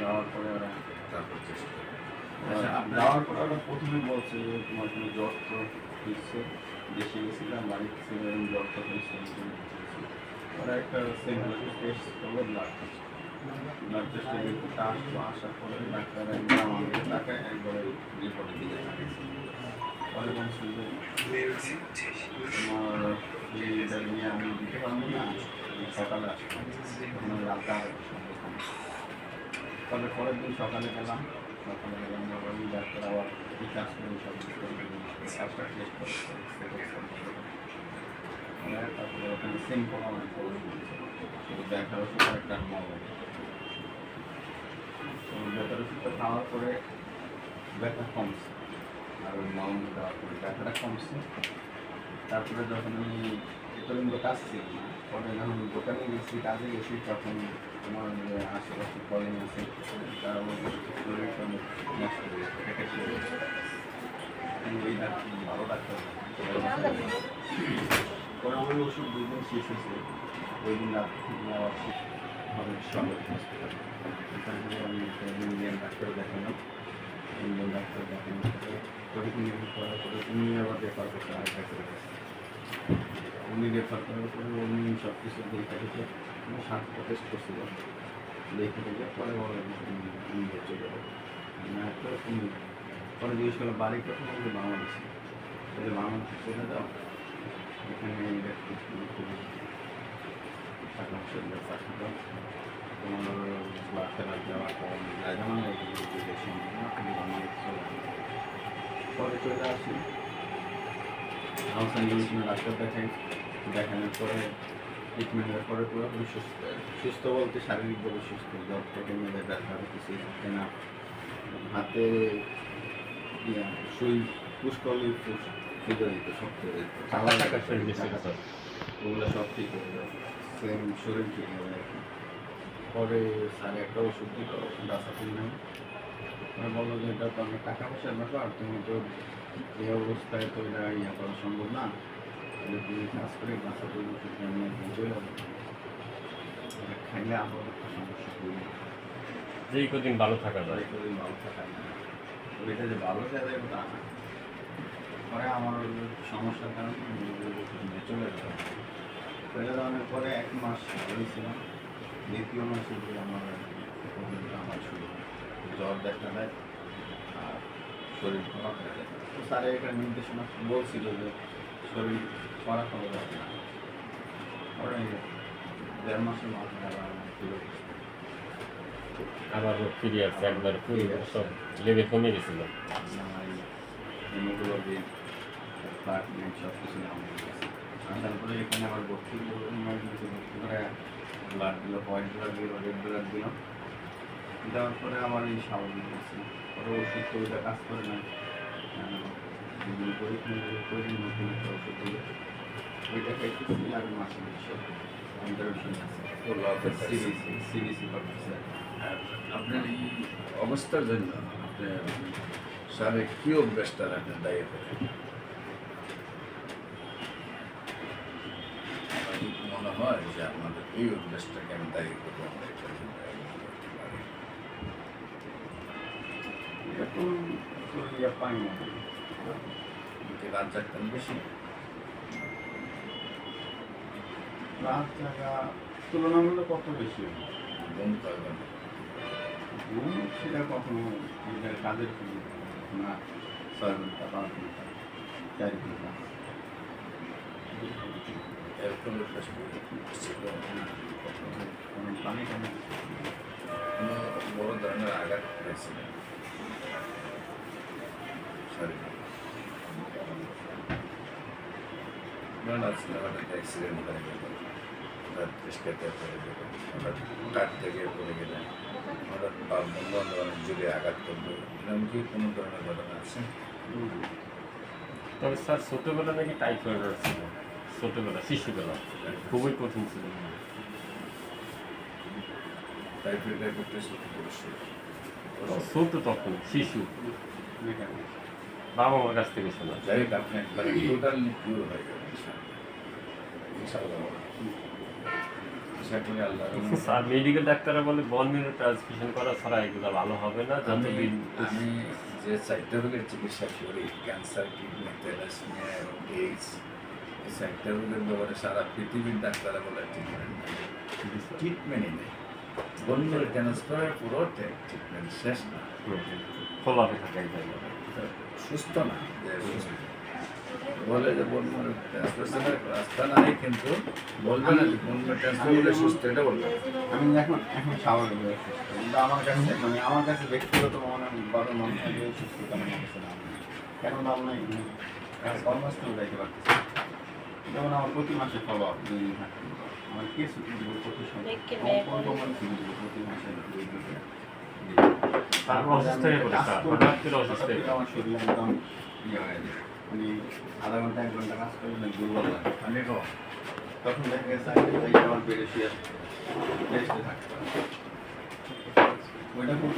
যাওয়ার পরে ওরা তারপর চেষ্টা করি। আচ্ছা, যাওয়ার পরে ওরা প্রথমে বলছে যে তোমার কোনো জ্বর তো দিচ্ছে দেশে গেছিলাম বাড়ি ছিলাম জ্বর তো দিচ্ছে ওরা একটা সেন্ট্রাল টেস্ট করল ব্লাড টেস্ট ব্লাড টেস্টে আসলো আসার পরে ডাক্তার একবার আমাদের টাকা একবারে রিপোর্টে দিকে বলছে যে তোমার এটা নিয়ে আমি দিতে পারব না সকালে আমার রাতে তবে পরের দিন সকালে গেলাম সকালে গেলাম আবার ডাক্তার আবার কি কাজ করে সব কাজটা টেস্ট করে তারপরে ওখানে সেম করা ওষুধ একটা মল ব্যথার ওষুধটা খাওয়ার পরে ব্যথা কমছে আর ওই মলম দেওয়ার পরে ব্যথাটা কমছে তারপরে যখন আমি তো কাজ ছিল পরে যখন দোকানে গেছি কাজে গেছি তখন আমার আশেপাশে কলিং আছে তারা বলছে শরীরটা অনেক গেছে পেটে শুয়ে গেছে। আমি এই ডাক্তার ভালো ডাক্তার পরে ওই ওষুধ দুই দিন শেষ হয়েছে ওই দিন রাত আবার শেষ হবে সঙ্গে আমি ইন্ডিয়ান ডাক্তার দেখালাম ইন্ডিয়ান ডাক্তার দেখানোর উনি আবার রেফার করতে আরেকটা করে উনি রেফার করার পরে উনি সব কিছু দেখে দেখে উনি সাতটা টেস্ট করছিল দেখে দেখে পরে ইন্ডিয়া চলে যাব পরে জিজ্ঞেস করলাম বাড়ি কথা বলতে বাংলাদেশে বলে বাংলাদেশে চলে যাও এখানে টাকা পয়সার ব্যাপার ছিল তোমার থেরাপি দেওয়া কম যেমন বেশি চলে যাও পরে চলে আসি হাউসান ইংলিশে ডাক্তার দেখাই দেখানোর পরে ট্রিটমেন্টের পরে পুরোপুরি সুস্থ সুস্থ বলতে শারীরিকভাবে সুস্থ জ্বর থেকে মেয়েদের ব্যথা কিছু থাকে না। হাতে সুই পুষ্কলি ফিরে দিত সব ফিরে দিত চালা টাকা শরীর ওগুলো সব ঠিক হয়ে যাবে সেম শরীর ঠিক আর কি। পরে স্যার একটা ওষুধ দিল ডাসাফিন নাম। পরে বলল যে এটা তো অনেক টাকা পয়সার ব্যাপার তুমি তো এই অবস্থায় তো এটা ইয়ে করা সম্ভব না। তাহলে তুমি কাজ করে একদিন চলে যাবে। এটা খাইলে আবার একটা সমস্যা হবে যেই কদিন ভালো থাকা যায়। কদিন ভালো থাকা। ওইটা যে ভালো যাবে তা না। পরে আমার সমস্যার কারণে আমি চলে গেলাম চলে যাওয়ার পরে এক মাস হয়েছিলাম দ্বিতীয় মাসে যে আমার আমার শুরু হয়। জ্বর দেখা দেয়। আর শরীর খারাপ হয়ে যায় তো স্যারে এটা নির্দেশনা বলছিল যে শরীর খারাপ হবে যাবে না দেড় মাসের মাথায় আবার ফিরে আবার ফিরে আসছে একবার পুরো সব লেভেল কমে গেছিল। হিমোগ্লোবিন প্লাটিনাম সব কিছু তারপরে এখানে আবার ভর্তি ভর্তি করে ব্লাড দিল হোয়াইট ব্লাড দিল রেড ব্লাড দিল। দেওয়ার পরে আমার এই স্বাভাবিক হয়েছে। পরে ওষুধ তো ওইটা কাজ করে না। বিভিন্ন পরীক্ষা নিরীক্ষা করে নতুন একটা ওষুধ দিল। ওইটা খাইতেছি আর মাসে আপনার এই অবস্থার জন্য আপনার স্যারের কী অভ্যাসটা রাখেন দায়ী করেন মনে হয় যে আপনাদের এই অভ্যাসটাকে আমি দায়ী করব। আমরা এটার জন্য এমন করতে পারি। এরকম তো ইয়ে পাই না কি রাত জাগতেন বেশি রাত জায়গা তুলনামূলক কত বেশি? ঘুম করবেন ঘুম সেটা কখনো নিজের কাজের না ছয় ঘণ্টা পাঁচ ঘণ্টা চার ঘণ্টা কোনো বড় ধরনের আঘাত পেয়েছিলেন শরীরে ধরুন আজকে হঠাৎ অ্যাক্সিডেন্ট হয়ে গেল হঠাৎ রিস্কেতে পড়ে গেল হঠাৎ কাঠ থেকে পড়ে গেলেন হঠাৎ বা বন্ধু বান্ধব জুড়ে আঘাত করল এরকম কি কোনো ধরনের ঘটনা আছে তবে স্যার ছোটবেলা নাকি টাইফয়েড ছিল। ছোটবেলা শিশুবেলা। খুবই কঠিন ছিল। টাইফয়েড টাইফয়েড ছোট তখন শিশু। বাবা মার কাছ থেকে শোনা। যাই হোক আপনি একবারে টোটালি পিওর হয়ে ইনশাআল্লাহ। চিকিৎসা আল্লাহ স্যার মেডিকেল ডাক্তাররা বলে বন মিনারেল ট্রান্সফিউশন করা ছাড়া এগুলো ভালো হবে না যতদিন আমি যে চারটা রোগের চিকিৎসা করি ক্যান্সার কিডনি তেলাসমিয়া এবং এইডস এই চারটা রোগের ব্যাপারে সারা পৃথিবীর ডাক্তাররা বলে ট্রিটমেন্ট ট্রিটমেন্টই নেই। বন্ধ ট্রান্সফারের পুরো ট্রিটমেন্ট শেষ না। খোলাতে থাকে সুস্থ না বলে যে বন্ধ ট্রান্সফারের রাস্তা নাই কিন্তু বলবে না যে বন্ধ ট্রান্সফার হলে সুস্থ এটা বলবে। আমি এখন এখন স্বাভাবিক হয়ে কিন্তু আমার কাছে মানে আমার কাছে ব্যক্তিগত মনে ভাবে মনে হয় যে সুস্থতা আমার কাছে না। কেন নাম নাই কর্মস্থল যাইতে পারতেছি যেমন আমার প্রতি মাসে ফলো আপ দুই দিন থাকে। আমার কেস দিব প্রতি মানে দিব প্রতি মাসে দুই দিন করে। তারপর অসুস্থ হয়ে পড়ে, স্যার। হঠাৎ করে অসুস্থ হয়ে আমার শরীর একদম ইয়ে হয়ে যায় মানে আধা ঘণ্টা এক ঘণ্টা কাজ করলে দুর্বল লাগে আমি তখন দেখা গেছে আমি আমার বেড়ে শুয়ে রেস্টে থাকতে। ওইটা খুব